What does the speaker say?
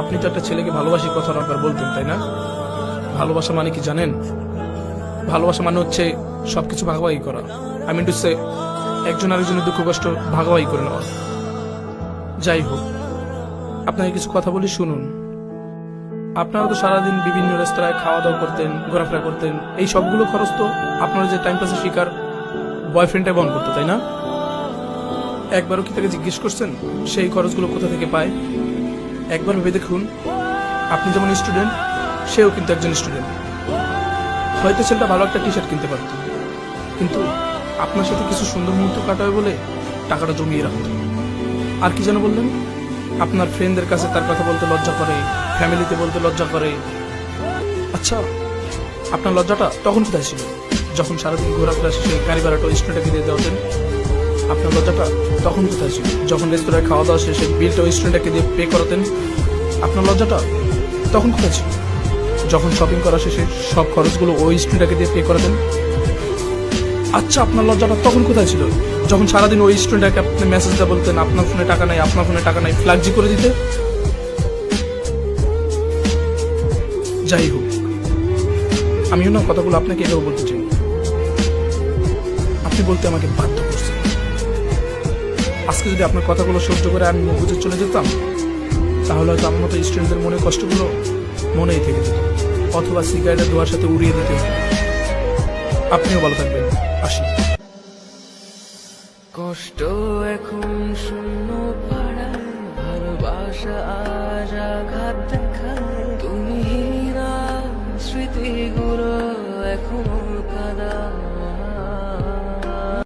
আপনি তো একটা ছেলেকে ভালোবাসি কথা একবার বলতেন, তাই না? ভালোবাসা মানে কি জানেন? ভালোবাসা মানে হচ্ছে সবকিছু ভাগাভাগি করা। আই মিন টু সে একজন আরেকজনের দুঃখ, কষ্ট ভাগাভাগি করে নেওয়া। যাই হোক, আপনাকে কিছু কথা বলি, শুনুন। আপনারা তো সারাদিন বিভিন্ন রেস্তোরাঁয় খাওয়া দাওয়া করতেন, ঘোরাফেরা করতেন, এই সবগুলো খরচ তো আপনারা যে টাইম পাসের শিকার বয়ফ্রেন্ডটাই বহন করতো, তাই না? একবারও কি তাকে জিজ্ঞেস করছেন? সেই খরচগুলো কোথা থেকে পায়? একবার ভেবে দেখুন, আপনি যেমন স্টুডেন্ট সেও কিন্তু একজন স্টুডেন্ট হয়তো ছেলেটা ভালো একটা টি শার্ট কিনতে পারত। কিন্তু আপনার সাথে কিছু সুন্দর মুহূর্ত কাটাবে বলে টাকাটা জমিয়ে রাখত। আর কি যেন বললেন? আপনার ফ্রেন্ডদের কাছে তার কথা বলতে লজ্জা করে ফ্যামিলিতে বলতে লজ্জা করে। আচ্ছা আপনার লজ্জাটা তখন কোথায় ছিল? যখন সারাদিন ঘোরাফেরা শেষে গাড়ি ভাড়াটা স্টুডেন্টকে দিয়ে দেওয়াতেন আপনার লজ্জাটা তখন কোথায় ছিল? যখন রেস্তোরাঁয় খাওয়া দাওয়া শেষে বিলটা ওই স্টুডেন্টকে দিয়ে পে করাতেন, আপনার লজ্জাটা তখন কোথায় ছিল? যখন শপিং করা শেষে সব খরচগুলো ওই স্টুডেন্টকে দিয়ে পে করাতেন? আচ্ছা আপনার লজ্জাটা তখন কোথায় ছিল? যখন সারাদিন ওই স্টুডেন্টকে আপনি মেসেজটা বলতেন, আপনার ফোনে টাকা নাই, আপনার ফোনে টাকা নাই ফ্ল্যাগজি করে দিতে? যাই হোক, আমিও না কথাগুলো আপনাকে এটাও বলতে চাই। আপনি বলতে আমাকে বাধ্য। আজকে যদি আপনার কথাগুলো সহ্য করে আমি বুঝে চলে যেতাম, তাহলে হয়তো আমার মতো স্টুডেন্টদের মনে কষ্টগুলো মনেই থেকে যেত। অথবা সিগারেটের ধোয়ার সাথে উড়িয়ে দিতে আপনিও ভালো থাকবেন। আসি। কষ্ট এখন শূন্য পাড়ায়, ভালোবাসা আজ আঘাত দেয়